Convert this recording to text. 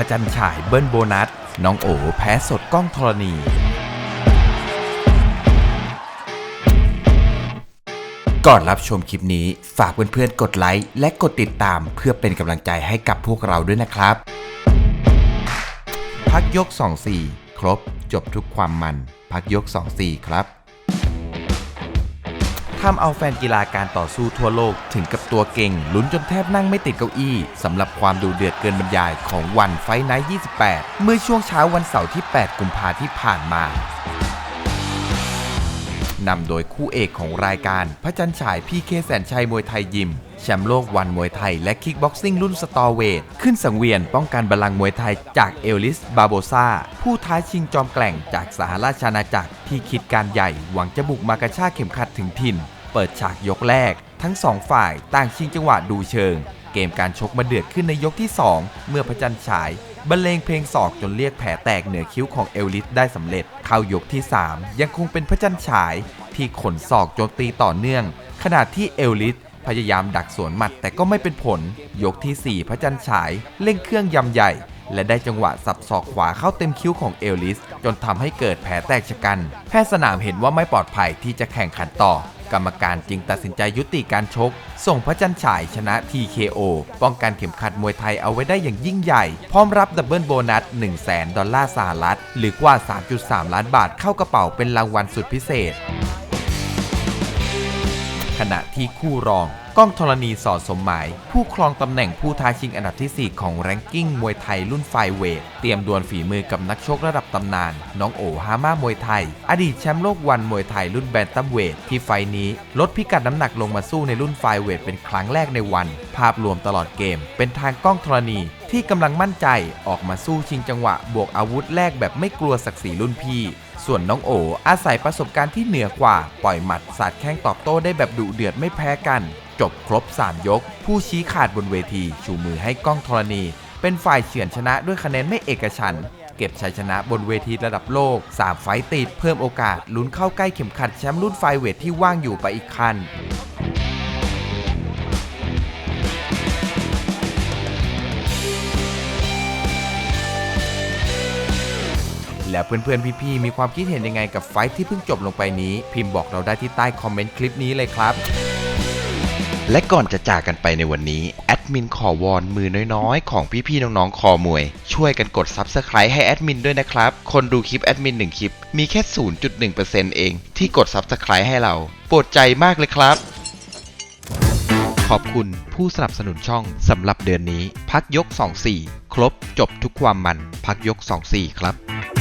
พระจันทร์ฉายเบิ้ลโบนัส น้องโอแพ้สดกล้องธรณีก่อนรับชมคลิปนี้ฝากเพื่อนๆกดไลค์และกดติดตามเพื่อเป็นกำลังใจให้กับพวกเราด้วยนะครับ พักยก 24 ครบจบทุกความมัน พักยก 24 ครับ ทำเอาแฟนกีฬาการต่อสู้ทั่วโลกถึงกับตัวเก่ง ลุ้นจนแทบนั่งไม่ติดเก้าอี้สำหรับความดูเดือดเกินบรรยายของวันไฟไนท์28 เมื่อช่วงเช้าวันเสาร์ที่ 8 กุมภาที่ผ่านมานำโดยคู่เอกของรายการ พระจันทร์ฉายพี่เคแสนชัยมวยไทยยิม แชมป์โลกวันมวยไทย และคิกบ็อกซิ่งรุ่นสตอเวทขึ้นสังเวียนป้องกันบัลลังก์มวยไทยจากเอลลิส บาโบซาผู้ท้าชิงจอมแกล่งจากสหราชอาณาจักรที่คิดการใหญ่หวังจะบุกมากระชากเข็มขัดถึงถิ่น เปิดฉากยกแรก ทั้งสองฝ่ายต่างชิงจังหวะดูเชิง เกมการชกมาเดือดขึ้นในยกที่ 2 เมื่อพระจันทร์ฉายบรรเลงเพลงศอกจนเรียกแผลแตกเหนือคิ้วของเอลลิสได้สำเร็จ เข้ายกที่ 3 ยังคงเป็นพระจันทร์ฉายที่ขนศอกโจมตีต่อเนื่อง ขณะที่เอลลิส พยายามดักสวนหมัดแต่ก็ไม่เป็นผล ยกทีสี่4 พระจันทร์ฉายเร่งเครื่องยำใหญ่ และได้จังหวะสับศอกขวาเข้าเต็มคิ้วของเอลลิส จนทำให้เกิดแผลแตกชะกัน แพทย์สนามเห็นว่าไม่ปลอดภัยที่จะแข่งขันต่อ กรรมการจึงตัดสินใจยุติการชก ส่งพระจันฉายชนะ TKO ป้องกันเข็มขัดมวยไทยเอาไว้ได้อย่างยิ่งใหญ่ พร้อมรับดับเบิลโบนัส 1 0 0 0 0แดอลลาร์สหรัฐ หรือกว่า 3.3 ล้านบาทเข้ากระเป๋าเป็นรางวัลสุดพิเศษ ขณะที่คู่รอง ก้องธรณีสอดสมหมาย ผู้ครองตำแหน่งผู้ท้าชิงอันดับที่ 4 ของแรงกิ้งมวยไทยรุ่นไฟเวทเตรียมดวลฝีมือกับนักชกระดับตำนาน น้องโอฮาม่ามวยไทย อดีตแชมป์โลกวันมวยไทยรุ่นแบนตัมเวทที่ไฟนี้ลดพิกัดน้ำหนักลงมาสู้ในรุ่นไฟเวทเป็นครั้งแรกในวัน ภาพรวมตลอดเกม เป็นทางก้องธรณี ที่กำลังมั่นใจออกมาสู้ชิงจังหวะ บวกอาวุธแรกแบบไม่กลัวศักดิ์ศรีรุ่นพี่ ส่วนน้องโออาศัยประสบการณ์ที่เหนือกว่า ปล่อยหมัดสาดแข้งตอบโต้ได้แบบดุเดือดไม่แพ้กัน จบครบ 3 ยก ผู้ชี้ขาดบนเวที ชูมือให้ก้องธรณี เป็นฝ่ายเฉือนชนะด้วยคะแนนไม่เอกฉันเก็บชัยชนะบนเวทีระดับโลก 3 ไฟต์ติดเพิ่มโอกาสลุ้นเข้าใกล้เข็มขัดแชมป์รุ่นไฟเวทที่ว่างอยู่ไปอีกขั้น แล้วเพื่อนๆพี่ๆมีความคิดเห็นยังไงกับไฟท์ที่เพิ่งจบลงไปนี้ พิมพ์บอกเราได้ที่ใต้คอมเมนต์คลิปนี้เลยครับ และก่อนจะจากกันไปในวันนี้ แอดมินขอวอนมือน้อยๆ ของพี่ๆน้องๆ คอมวย ช่วยกันกด Subscribe ให้แอดมินด้วยนะครับ คนดูคลิปแอดมิน1คลิป มีแค่ 0.1%เอง ที่กด Subscribe ให้เรา โปรดใจมากเลยครับ ขอบคุณผู้สนับสนุนช่องสำหรับเดือนนี้ พักยก 24 ครบจบทุกความมัน พักยก 24 ครับ